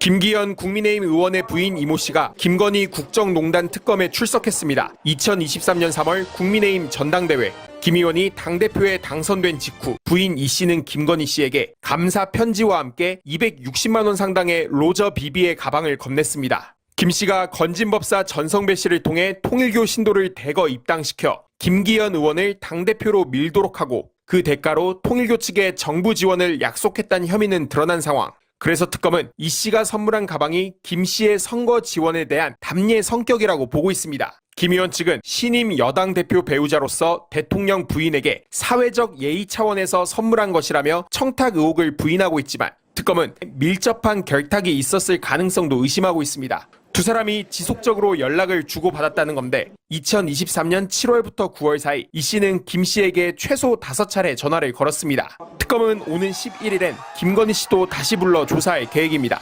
김기현 국민의힘 의원의 부인 이모 씨가 김건희 국정농단 특검에 출석했습니다. 2023년 3월 국민의힘 전당대회 김 의원이 당대표에 당선된 직후 부인 이 씨는 김건희 씨에게 감사 편지와 함께 260만 원 상당의 로저 비비의 가방을 건넸습니다. 김 씨가 건진법사 전성배 씨를 통해 통일교 신도를 대거 입당시켜 김기현 의원을 당대표로 밀도록 하고 그 대가로 통일교 측에 정부 지원을 약속했다는 혐의는 드러난 상황. 그래서 특검은 이 씨가 선물한 가방이 김 씨의 선거 지원에 대한 담례 성격이라고 보고 있습니다. 김 의원 측은 신임 여당 대표 배우자로서 대통령 부인에게 사회적 예의 차원에서 선물한 것이라며 청탁 의혹을 부인하고 있지만 특검은 밀접한 결탁이 있었을 가능성도 의심하고 있습니다. 두 사람이 지속적으로 연락을 주고받았다는 건데 2023년 7월부터 9월 사이 이 씨는 김 씨에게 최소 5차례 전화를 걸었습니다. 특검은 오는 11일엔 김건희 씨도 다시 불러 조사할 계획입니다.